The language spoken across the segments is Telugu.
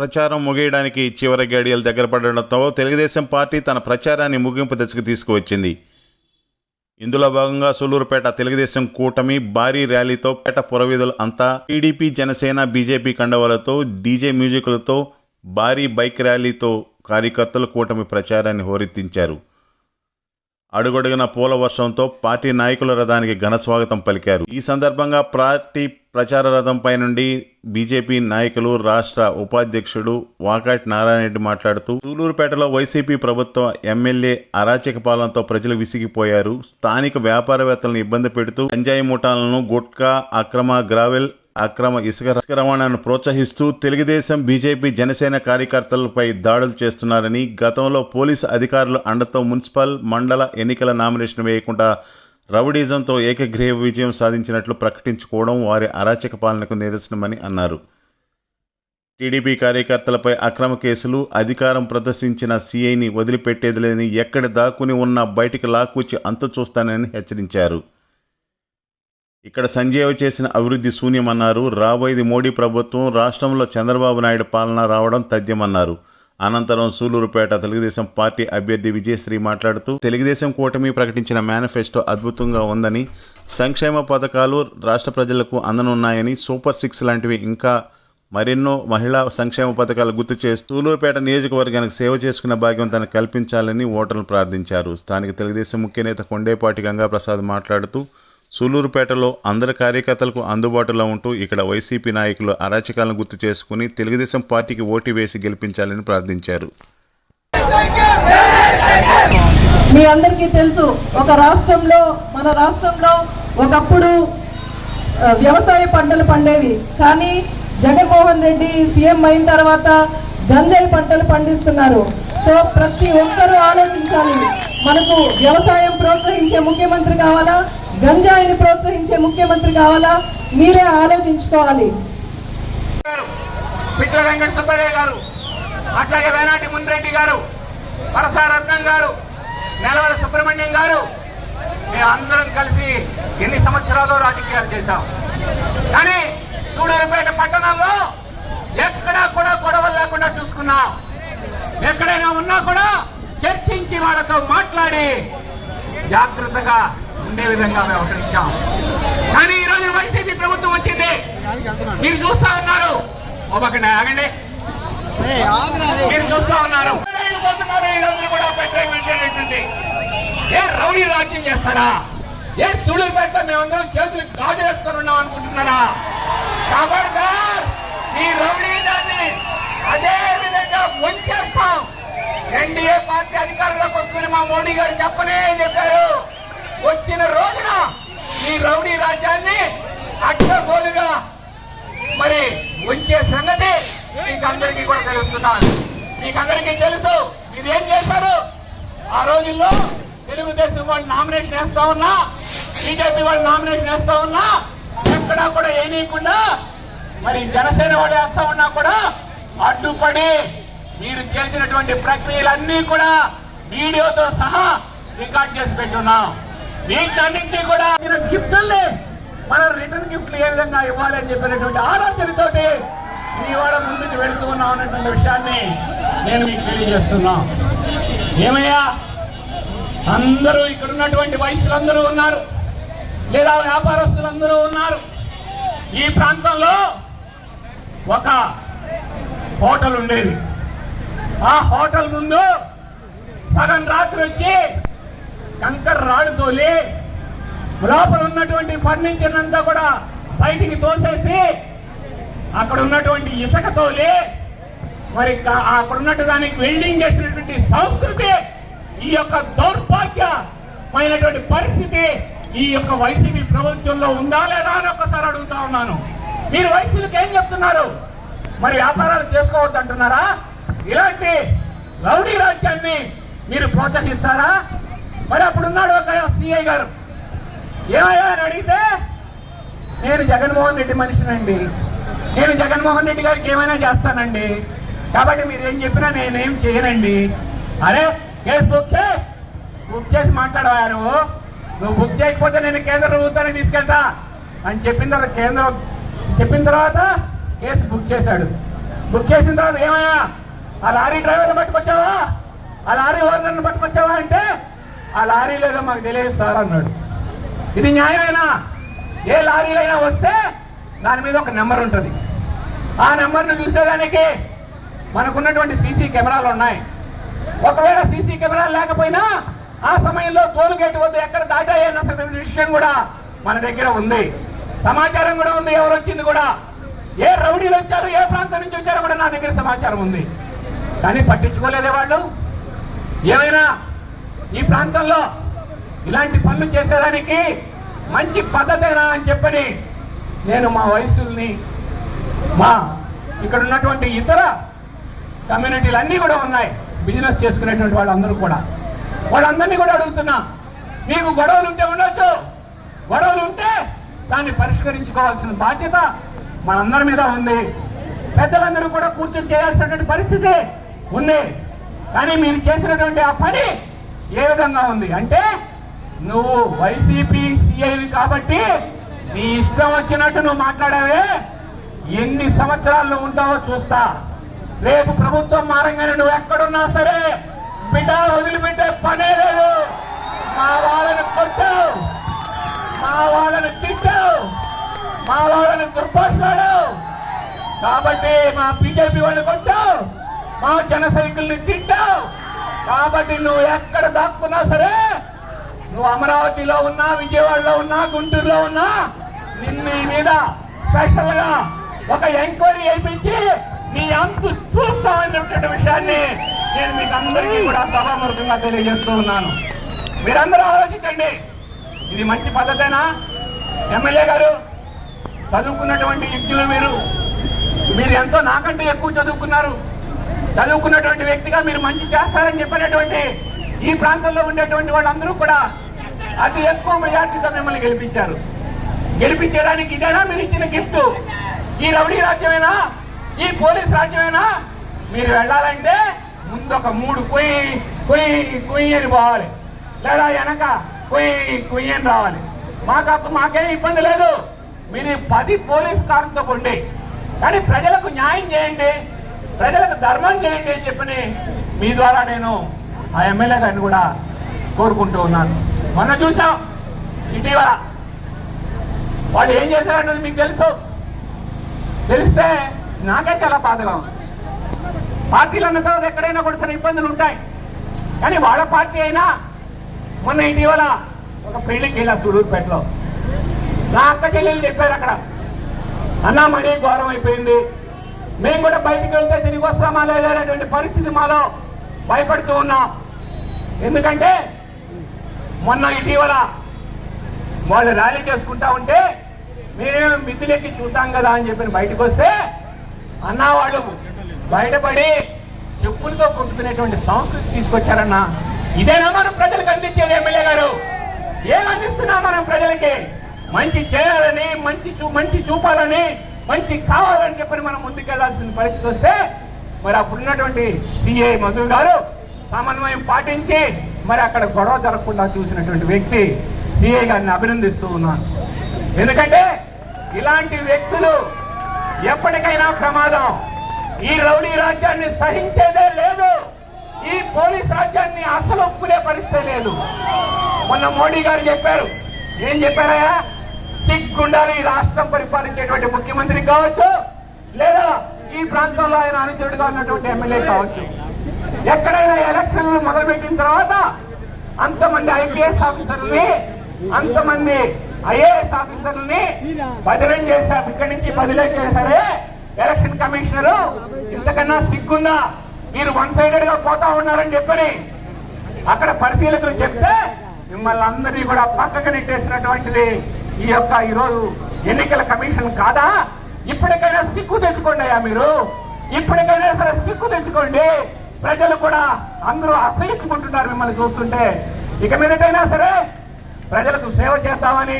ప్రచారం ముగియడానికి చివరి గడియలు దగ్గర పడడంతో తెలుగుదేశం పార్టీ తన ప్రచారాన్ని ముగింపు దశకు తీసుకువచ్చింది. ఇందులో భాగంగా సూలూరుపేట తెలుగుదేశం కూటమి భారీ ర్యాలీతో పేట పురవీధులు అంతా టీడీపీ జనసేన బీజేపీ కండవాలతో డీజే మ్యూజిక్లతో భారీ బైక్ ర్యాలీతో కార్యకర్తలు కూటమి ప్రచారాన్ని హోరెత్తించారు. అడుగడుగున పూల వర్షంతో పార్టీ నాయకుల రథానికి ఘన స్వాగతం పలికారు. ఈ సందర్భంగా పార్టీ ప్రచార రథంపై నుండి బీజేపీ నాయకులు రాష్ట్ర ఉపాధ్యక్షుడు వాకాటి నారాయణ రెడ్డి మాట్లాడుతూ సూలూరుపేటలో వైసీపీ ప్రభుత్వం ఎమ్మెల్యే అరాచక పాలనతో ప్రజలు విసిగిపోయారు. స్థానిక వ్యాపారవేత్తలను ఇబ్బంది పెడుతూ గంజాయి ముఠాలను గుట్కా అక్రమ గ్రావెల్ అక్రమ ఇసుక రవాణాను ప్రోత్సహిస్తూ తెలుగుదేశం బీజేపీ జనసేన కార్యకర్తలపై దాడులు చేస్తున్నారని గతంలో పోలీసు అధికారులు అండతో మున్సిపల్ మండల ఎన్నికల నామినేషన్ వేయకుండా రౌడీజంతో ఏకగ్రీవ విజయం సాధించినట్లు ప్రకటించుకోవడం వారి అరాచక పాలనకు నిదర్శనమని అన్నారు. టీడీపీ కార్యకర్తలపై అక్రమ కేసులు అధికారం ప్రదర్శించిన సీఐని వదిలిపెట్టేది లేని ఎక్కడ దాక్కుని ఉన్న బయటికి లాక్కుచ్చి అంత చూస్తానని హెచ్చరించారు. ఇక్కడ సంజయ్ చేసిన అభివృద్ధి శూన్యమన్నారు. రాబోయేది మోడీ ప్రభుత్వం రాష్ట్రంలో చంద్రబాబు నాయుడు పాలన రావడం తథ్యమన్నారు. అనంతరం సూలూరుపేట తెలుగుదేశం పార్టీ అభ్యర్థి విజయశ్రీ మాట్లాడుతూ తెలుగుదేశం కూటమి ప్రకటించిన మేనిఫెస్టో అద్భుతంగా ఉందని సంక్షేమ పథకాలు రాష్ట్ర ప్రజలకు అందనున్నాయని సూపర్ సిక్స్ లాంటివి ఇంకా మరెన్నో మహిళా సంక్షేమ పథకాలు గుర్తు చేసి సూలూరుపేట నియోజకవర్గానికి సేవ చేసుకున్న భాగ్యం తనకు కల్పించాలని ఓటర్లు ప్రార్థించారు. స్థానిక తెలుగుదేశం ముఖ్య నేత కొండేపాటి గంగాప్రసాద్ మాట్లాడుతూ సూలూరుపేటలో అందరి కార్యకర్తలకు అందుబాటులో ఉంటూ ఇక్కడ వైసీపీ నాయకులు అరాచకాలను గుర్తు చేసుకుని తెలుగుదేశం పార్టీకి ఓటు వేసి గెలిపించాలని ప్రార్థించారు. మీ అందరికీ తెలుసు ఒక రాష్ట్రంలో మన రాష్ట్రంలో ఒకప్పుడు వ్యవసాయ పంటలు పండేవి. కానీ జగన్మోహన్ రెడ్డి సీఎం అయిన తర్వాత గంజాయి పంటలు పండిస్తున్నారు. సో ప్రతి ఒక్కరూ ఆలోచించాలి. మనకు వ్యవసాయం ప్రోత్సహించే ముఖ్యమంత్రి కావాలా? గంజాయిని ప్రోత్సహించే ముఖ్యమంత్రి కావాలా? మీరే ఆలోచించుకోవాలి. పిట్ల వెంకట సుబ్బయ్య గారు అట్లాగే వేనాటి మున్రెడ్డి గారు వరసారత్నం గారు నెలవల సుబ్రహ్మణ్యం గారు మేము అందరం కలిసి ఎన్ని సంవత్సరాలు రాజకీయాలు చేశాం. కానీ సూడూరుపేట పట్టణంలో ఎక్కడా కూడా గొడవలు లేకుండా చూసుకున్నాం. ఎక్కడైనా ఉన్నా కూడా చర్చించి వాళ్ళతో మాట్లాడి జాగ్రత్తగా ఉండే విధంగా వ్యవహరించాం కానీ ఈ రోజు వైసీపీ ప్రభుత్వం వచ్చింది. మీరు చూస్తా ఉన్నారు. పక్కన ఆగండి. మీరు చూస్తా ఉన్నారు. పెట్టే ఏ రౌడీ రాజ్యం చేస్తారా? ఏ తుళ్ళు పెడతా మేమందరం చేతులు గాజు వేసుకొని ఉన్నాం అనుకుంటున్నారా? కాబట్టి ఈ రౌడీ దాన్ని అదే విధంగా ముంచేస్తాం ఎన్డీఏ పార్టీ అధికారంలోకి వస్తుంది మా మోడీ గారు చెప్పనే చెప్పారు. వచ్చిన రోజున ఈ రౌడీ రాజ్యాన్ని అక్షగోలుగా మరి ఉంచే సంగతి మీకు అందరికీ కూడా తెలుస్తున్నాను మీకు అందరికీ తెలుసు. ఇదేం చేశారు? ఆ రోజుల్లో తెలుగుదేశం వాళ్ళు నామినేషన్ వేస్తా ఉన్నా బీజేపీ వాళ్ళు నామినేషన్ వేస్తా ఉన్నా ఎక్కడా కూడా ఏనీయకుండా మరి జనసేన వాళ్ళు వేస్తా ఉన్నా కూడా అడ్డుపడి మీరు చేసినటువంటి ప్రక్రియలన్నీ కూడా వీడియోతో సహా రికార్డ్ చేసి పెట్టున్నాం. వీటన్నింటినీ కూడా గిఫ్టుల్ని మన రిటర్న్ గిఫ్ట్లు ఏ విధంగా ఇవ్వాలని చెప్పినటువంటి ఆలోచనతోటి ఇవాళ ముందుకు వెళుతూ ఉన్నాం అనేటువంటి విషయాన్ని నేను మీకు తెలియజేస్తున్నా. ఏమయ్యా? అందరూ ఇక్కడ ఉన్నటువంటి వయసులందరూ ఉన్నారు. లేదా వ్యాపారస్తులందరూ ఉన్నారు. ఈ ప్రాంతంలో ఒక హోటల్ ఉండేది. ఆ హోటల్ ముందు సగం రాత్రి వచ్చి కంకర రాడు తోలి లోపల ఉన్నటువంటి ఫర్నిచర్ అంతా కూడా బయటికి తోసేసి అక్కడ ఉన్నటువంటి ఇసుక తోలి మరి అక్కడ ఉన్నట్టు దానికి వెల్డింగ్ చేసినటువంటి సంస్కృతి ఈ యొక్క దౌర్భాగ్యమైనటువంటి పరిస్థితి ఈ యొక్క వైసీపీ ప్రభుత్వంలో ఉందా లేదా అని ఒక్కసారి అడుగుతా ఉన్నాను. మీరు వైసీపీకి ఏం చెప్తున్నారు? మరి వ్యాపారాలు చేసుకోవద్దు అంటున్నారా ఇలాంటి రౌడీ రాజ్యాన్ని మీరు ప్రోత్సహిస్తారా? మరి అప్పుడున్నాడు ఒక సిఐ గారు. ఏమయ్యా అని అడిగితే నేను జగన్మోహన్ రెడ్డి మనిషినండి. నేను జగన్మోహన్ రెడ్డి గారికి ఏమైనా చేస్తానండి. కాబట్టి మీరు ఏం చెప్పినా నేనేం చేయనండి. అరే కేసు బుక్ చే బుక్ చేసి మాట్లాడవా నువ్వు నువ్వు బుక్ చేయకపోతే నేను కేంద్ర ప్రభుత్వాన్ని తీసుకెళ్తా అని చెప్పిన తర్వాత కేంద్రం చెప్పిన తర్వాత కేసు బుక్ చేశాడు. బుక్ చేసిన తర్వాత ఏమయ్యా ఆ లారీ డ్రైవర్ని పట్టుకొచ్చావా? ఆ లారీ ఓనర్ని పట్టుకొచ్చావా అంటే ఆ లారీ లేదో మాకు తెలియదు సార్ అన్నాడు. ఇది న్యాయమేనా? ఏ లారీలైనా వస్తే దాని మీద ఒక నెంబర్ ఉంటుంది. ఆ నెంబర్ను చూసేదానికి మనకున్నటువంటి సీసీ కెమెరాలు ఉన్నాయి. ఒకవేళ సీసీ కెమెరాలు లేకపోయినా ఆ సమయంలో టోల్ గేట్ వద్ద ఎక్కడ దాటాయన్న విషయం కూడా మన దగ్గర ఉంది. సమాచారం కూడా ఉంది ఎవరు వచ్చింది కూడా. ఏ రౌడీలు వచ్చారు ఏ ప్రాంతం నుంచి వచ్చారో కూడా నా దగ్గర సమాచారం ఉంది. కానీ పట్టించుకోలేదే వాళ్ళు. ఏమైనా ఈ ప్రాంతంలో ఇలాంటి పనులు చేసేదానికి మంచి పద్ధతేనా అని చెప్పని నేను మా వయసుల్ని మా ఇక్కడ ఉన్నటువంటి ఇతర కమ్యూనిటీలు అన్నీ కూడా ఉన్నాయి. బిజినెస్ చేసుకునేటువంటి వాళ్ళందరూ కూడా. వాళ్ళందరినీ కూడా అడుగుతున్నా మీకు గొడవలు ఉంటే ఉండొచ్చు. గొడవలు ఉంటే దాన్ని పరిష్కరించుకోవాల్సిన బాధ్యత మనందరి మీద ఉంది. పెద్దలందరూ కూడా కూర్చొని చేయాల్సినటువంటి పరిస్థితి ఉంది. కానీ మీరు చేసినటువంటి ఆ పని ఏ విధంగా ఉంది? అంటే నువ్వు వైసీపీ సిఐవి కాబట్టి నీ ఇష్టం వచ్చినట్టు నువ్వు మాట్లాడావే. ఎన్ని సంవత్సరాల్లో ఉంటావో చూస్తా. రేపు ప్రభుత్వం మారంగానే నువ్వు ఎక్కడున్నా సరే బిడ్డ వదిలిపెట్టే పనే లేదు. మా వాళ్ళని కొట్టావు. మా వాళ్ళని తిట్టావు. మా వాళ్ళని దుర్భాషలాడావు. కాబట్టి మా బీజేపీ వాళ్ళని కొట్టావు. మా జన సైకిల్ని తిట్టావు. కాబట్టి నువ్వు ఎక్కడ దాక్కున్నా సరే నువ్వు అమరావతిలో ఉన్నా విజయవాడలో ఉన్నా గుంటూరులో ఉన్నా నిన్ను మీద స్పెషల్గా ఒక ఎంక్వైరీ చేయించి నీ అంతు చూస్తామనేటువంటి విషయాన్ని నేను మీకు అందరికీ కూడా సభాముఖంగా తెలియజేస్తూ ఉన్నాను. మీరందరూ ఆలోచించండి. ఇది మంచి పద్ధతేనా? ఎమ్మెల్యే గారు చదువుకున్నటువంటి వ్యక్తులు మీరు మీరు ఎంతో నాకంటే ఎక్కువ చదువుకున్నారు. చదువుకున్నటువంటి వ్యక్తిగా మీరు మంచి చేస్తారని చెప్పినటువంటి ఈ ప్రాంతంలో ఉండేటువంటి వాళ్ళందరూ కూడా అతి ఎక్కువ మెజార్టీతో మిమ్మల్ని గెలిపించారు. గెలిపించడానికి ఇదేనా మీరు ఇచ్చిన గిఫ్ట్? ఈ రౌడీ రాజ్యమేనా? ఈ పోలీస్ రాజ్యమేనా? మీరు వెళ్ళాలంటే ముందు ఒక మూడు కొయ్యి కొయ్యి కొయ్యి అని పోవాలి. లేదా వెనక కొయ్యి కొయ్యి అని రావాలి. మాకు అప్పుడు మాకేం ఇబ్బంది లేదు. మీరు పది పోలీస్ కారుతో కొండి కానీ ప్రజలకు న్యాయం చేయండి. ప్రజలకు ధర్మం చేయండి అని చెప్పని మీ ద్వారా నేను ఆ ఎమ్మెల్యే గారిని కూడా కోరుకుంటూ ఉన్నాను. మొన్న చూసాం ఇటీవల. వాళ్ళు ఏం చేశారన్నది మీకు తెలుసు. తెలిస్తే నాకే చాలా బాధగా ఉంది. పార్టీలు అన్న తర్వాత ఎక్కడైనా కూడా సరే ఇబ్బందులు ఉంటాయి. కానీ వాళ్ళ పార్టీ అయినా మొన్న ఇటీవల ఒక పెళ్ళికి వెళ్ళా సూడూరుపేటలో నా అక్క చెల్లెలు చెప్పారు అక్కడ అన్నా మరీ ఘోరం అయిపోయింది. మేము కూడా బయటికి వెళ్తే తిరిగి వస్తామా లేదా అనేటువంటి పరిస్థితి మాలో భయపడుతూ ఉన్నాం. ఎందుకంటే మొన్న ఇటీవల వాళ్ళు ర్యాలీ చేసుకుంటా ఉంటే మేమేమో మిద్దులెక్కి చూద్దాం కదా అని చెప్పి బయటకు వస్తే అన్నా వాళ్ళు బయటపడి చెప్పులతో కొట్టుకునేటువంటి సంస్కృతి తీసుకొచ్చారన్నా. ఇదేనా మనం ప్రజలకు అందించేది ఎమ్మెల్యే గారు? ఏం మనం ప్రజలకి? మంచి చేయాలని మంచి చూ మంచి చూపాలని మంచి కావాలని చెప్పని మనం ముందుకెళ్ళాల్సిన పరిస్థితి వస్తే మరి అప్పుడున్నటువంటి సిఐ మధు గారు సమన్వయం పాటించి మరి అక్కడ గొడవ జరగకుండా చూసినటువంటి వ్యక్తి సిఐ గారిని అభినందిస్తూ ఉన్నాను. ఎందుకంటే ఇలాంటి వ్యక్తులు ఎప్పటికైనా ప్రమాదం. ఈ రౌడీ రాజ్యాన్ని సహించేదే లేదు. ఈ పోలీస్ రాజ్యాన్ని అసలు ఒప్పుకునే పరిస్థితి లేదు. మొన్న మోడీ గారు చెప్పారు. ఏం చెప్పారయ్యా? సిగ్గుండాలి ఈ రాష్ట్రం పరిపాలించేటువంటి ముఖ్యమంత్రి కావచ్చు లేదా ఈ ప్రాంతంలో ఆయన అనుచరుడుగా ఉన్నటువంటి ఎమ్మెల్యే కావచ్చు. ఎక్కడైనా ఎలక్షన్లు మొదలుపెట్టిన తర్వాత అంతమంది ఐపీఎస్ ఆఫీసర్ని అంతమంది ఐఏఎస్ ఆఫీసర్ని బదిలీ చేశారు ఇక్కడి నుంచి బదిలీ చేశారే ఎలక్షన్ కమిషనర్. ఇంతకన్నా సిగ్గుందా? మీరు వన్ సైడెడ్గా పోతా ఉన్నారని చెప్పని అక్కడ పరిశీలకులు చెప్తే మిమ్మల్ని అందరినీ కూడా పక్కకు నెట్టేసినటువంటిది ఈ యొక్క ఈరోజు ఎన్నికల కమిషన్ కాదా? ఇప్పటికైనా సిక్కు తెచ్చుకోండి అయ్యా మీరు. ఇప్పటికైనా సరే సిక్కు తెచ్చుకోండి. ప్రజలు కూడా అందరూ అసహించుకుంటున్నారు మిమ్మల్ని చూస్తుంటే. ఇక మీదటైనా సరే ప్రజలకు సేవ చేస్తామని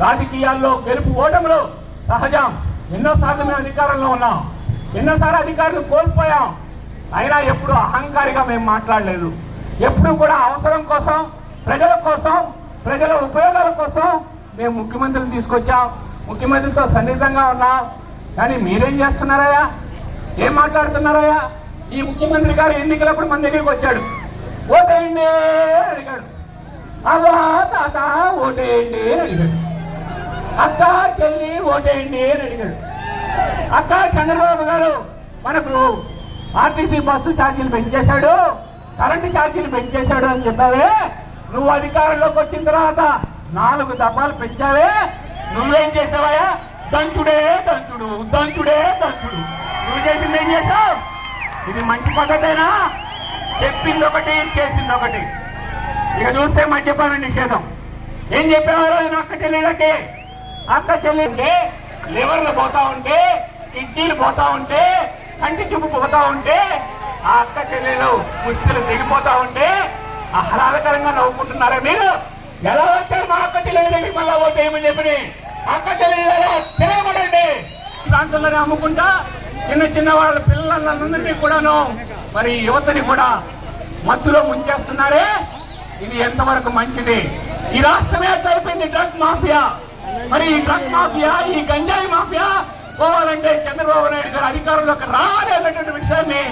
రాజకీయాల్లో గెలుపు ఓటములు సహజం. ఎన్నోసార్లు మేము అధికారంలో ఉన్నాం. ఎన్నోసార్లు అధికారులు కోల్పోయాం. అయినా ఎప్పుడు అహంకారిగా మేము మాట్లాడలేదు. ఎప్పుడు కూడా అవసరం కోసం ప్రజల కోసం ప్రజల ఉపయోగాల కోసం మేము ముఖ్యమంత్రిని తీసుకొచ్చాం. ముఖ్యమంత్రితో సన్నిహితంగా ఉన్నాం. కానీ మీరేం చేస్తున్నారయ్యా? ఏం మాట్లాడుతున్నారయ్యా? ఈ ముఖ్యమంత్రి గారు ఎన్నికలప్పుడు మన దగ్గరికి వచ్చాడు. ఓటేయండి అడిగాడు. అవ్వా తాత ఓటేయండి అడిగాడు. అక్క చెల్లి ఓటేయండి అని అడిగాడు. అక్క చంద్రబాబు గారు మనకు ఆర్టీసీ బస్సు ఛార్జీలు పెంచేశాడు. కరెంటు ఛార్జీలు పెంచేశాడు అని చెప్పావే. నువ్వు అధికారంలోకి వచ్చిన తర్వాత నాలుగు దఫాలు పెంచావే. నువ్వేం చేసావయ్యా? దంచుడే దంచుడు దంచుడే దంచుడు. నువ్వు చేసింది ఏం చేశావు ఇది మంచి పద్ధతేనా? చెప్పింది ఒకటి చేసింది ఒకటి ఇక చూస్తే మద్యపాన నిషేధం. ఏం చెప్పేవారు ఆయన అక్క చెల్లెళ్ళకి? అక్క చెల్లెంటే లివర్లు పోతా ఉంటే కిడ్నీలు పోతా ఉంటే కంటి చూపు పోతా ఉంటే ఆ అక్క చెల్లెలు ముచ్చులు దిగిపోతా ఉంటే ఆహ్లాదకరంగా నవ్వుకుంటున్నారా మీరు? ఎలా వచ్చారు మా అక్క చెల్లెల దగ్గరికి మళ్ళా ఓటు ఏమని చెప్పి అక్క చెల్లెలు తిరగబడండి ప్రాంతంలోనే అమ్ముకుంటా చిన్న చిన్న వాళ్ళ పిల్లలందరినీ కూడాను మరి యువతని కూడా మత్తులో ముంచేస్తున్నారే. ఇది ఎంతవరకు మంచిది? ఈ రాష్ట్రమే అట్లా డ్రగ్ మాఫియా. మరి ఈ డ్రగ్ మాఫియా ఈ గంజాయి మాఫియా పోవాలంటే చంద్రబాబు నాయుడు గారు అధికారంలోకి రావాలి అన్నటువంటి విషయాన్ని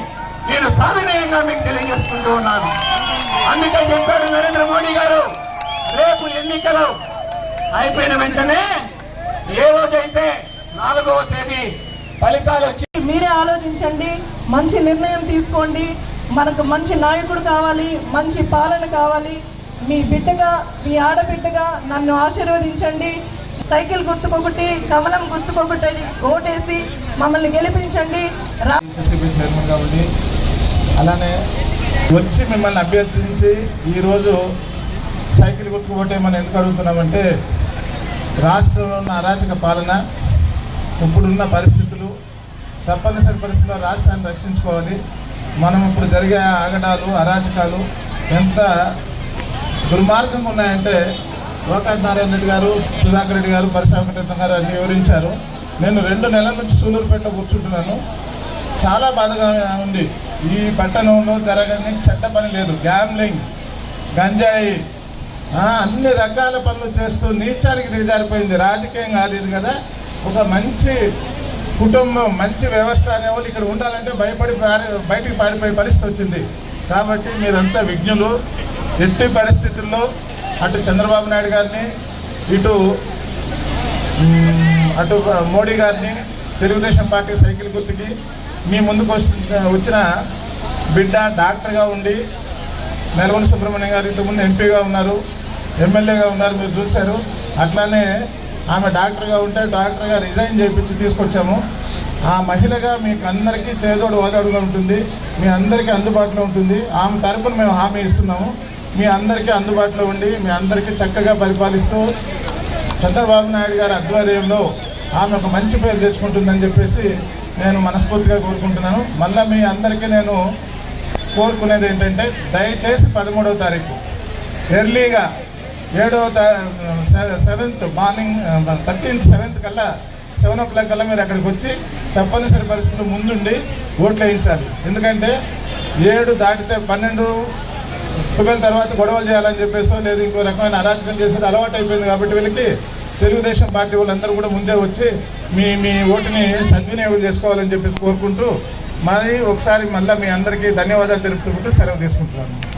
నేను సవినయంగా మీకు తెలియజేసుకుంటూ ఉన్నాను. అందుకే చెప్పాడు నరేంద్ర మోడీ గారు రేపు ఎన్నికలు అయిపోయిన వెంటనే ఏ రోజైతే నాలుగవ తేదీ ఫలితాలు వచ్చి మీరే ఆలోచించండి మంచి నిర్ణయం తీసుకోండి మనకు మంచి నాయకుడు కావాలి మంచి పాలన కావాలి. మీ బిడ్డగా మీ ఆడబిడ్డగా నన్ను ఆశీర్వదించండి. సైకిల్ గుర్తుకొకటి కమలం గుర్తుకొకటి ఓటేసి మమ్మల్ని గెలిపించండి. అలానే వచ్చి మిమ్మల్ని అభ్యర్థించి ఈరోజు సైకిల్ కొట్టుకుపోటేమని ఎందుకు అడుగుతున్నామంటే రాష్ట్రంలో ఉన్న అరాచక పాలన ఇప్పుడున్న పరిస్థితులు తప్పనిసరి పరిస్థితుల్లో రాష్ట్రాన్ని రక్షించుకోవాలి. మనం ఇప్పుడు జరిగే ఆగడాలు అరాచకాలు ఎంత దుర్మార్గంగా ఉన్నాయంటే లోకాజ్ నారాయణ రెడ్డి గారు సుధాకర్ రెడ్డి గారు పరిశ్రమకృతం గారు అన్ని వివరించారు. నేను రెండు నెలల నుంచి సూలూరుపేటలో కూర్చుంటున్నాను. చాలా బాధగా ఉంది. ఈ పట్టణంలో జరగని చెడ్డ పని లేదు. గ్యామ్లింగ్ గంజాయి అన్ని రకాల పనులు చేస్తూ నీచానికి దిగజారిపోయింది. రాజకీయం కాదు ఇది కదా. ఒక మంచి కుటుంబం మంచి వ్యవస్థ అనేవాళ్ళు ఇక్కడ ఉండాలంటే భయపడి పారి బయటికి పారిపోయే పరిస్థితి వచ్చింది. కాబట్టి మీరంతా విజ్ఞులు ఎట్టి పరిస్థితుల్లో అటు చంద్రబాబు నాయుడు గారిని ఇటు అటు మోడీ గారిని తెలుగుదేశం పార్టీ సైకిల్ గుర్తుకి మీ ముందుకు వచ్చిన బిడ్డ డాక్టర్గా ఉండి నెలవల సుబ్రహ్మణ్యం గారు ఇంతకుముందు ఎంపీగా ఉన్నారు. ఎమ్మెల్యేగా ఉన్నారు మీరు చూశారు. అట్లానే ఆమె డాక్టర్గా ఉంటే డాక్టర్గా రిజైన్ చేయించి తీసుకొచ్చాము. ఆ మహిళగా మీకు అందరికీ చేదోడు వాదోడుగా ఉంటుంది. మీ అందరికీ అందుబాటులో ఉంటుంది. ఆమె తరపున మేము హామీ ఇస్తున్నాము. మీ అందరికీ అందుబాటులో ఉండి మీ అందరికీ చక్కగా పరిపాలిస్తూ చంద్రబాబు నాయుడు గారి ఆధ్వర్యంలో ఆమె ఒక మంచి పేరు తెచ్చుకుంటుందని చెప్పేసి నేను మనస్ఫూర్తిగా కోరుకుంటున్నాను. మళ్ళీ మీ అందరికీ నేను కోరుకునేది ఏంటంటే దయచేసి పదమూడవ తారీఖు ఎర్లీగా ఏడవ సెవెంత్ మార్నింగ్ థర్టీన్త్ సెవెంత్ కల్లా సెవెన్ ఓ క్లాక్ కల్లా మీరు అక్కడికి వచ్చి తప్పనిసరి పరిస్థితులు ముందుండి ఓట్లు వేయించాలి. ఎందుకంటే ఏడు దాటితే పన్నెండు ట్వెల్వ్ తర్వాత గొడవలు చేయాలని చెప్పేసో లేదు ఇంకో రకమైన అరాచకం చేసేది అలవాటు అయిపోయింది కాబట్టి వీళ్ళకి తెలుగుదేశం పార్టీ వాళ్ళందరూ కూడా ముందే వచ్చి మీ మీ ఓటుని సద్వినియోగం చేసుకోవాలని చెప్పేసి కోరుకుంటూ మరి ఒకసారి మళ్ళీ మీ అందరికీ ధన్యవాదాలు తెలుపుకుంటూ సెలవు తీసుకుంటున్నాను.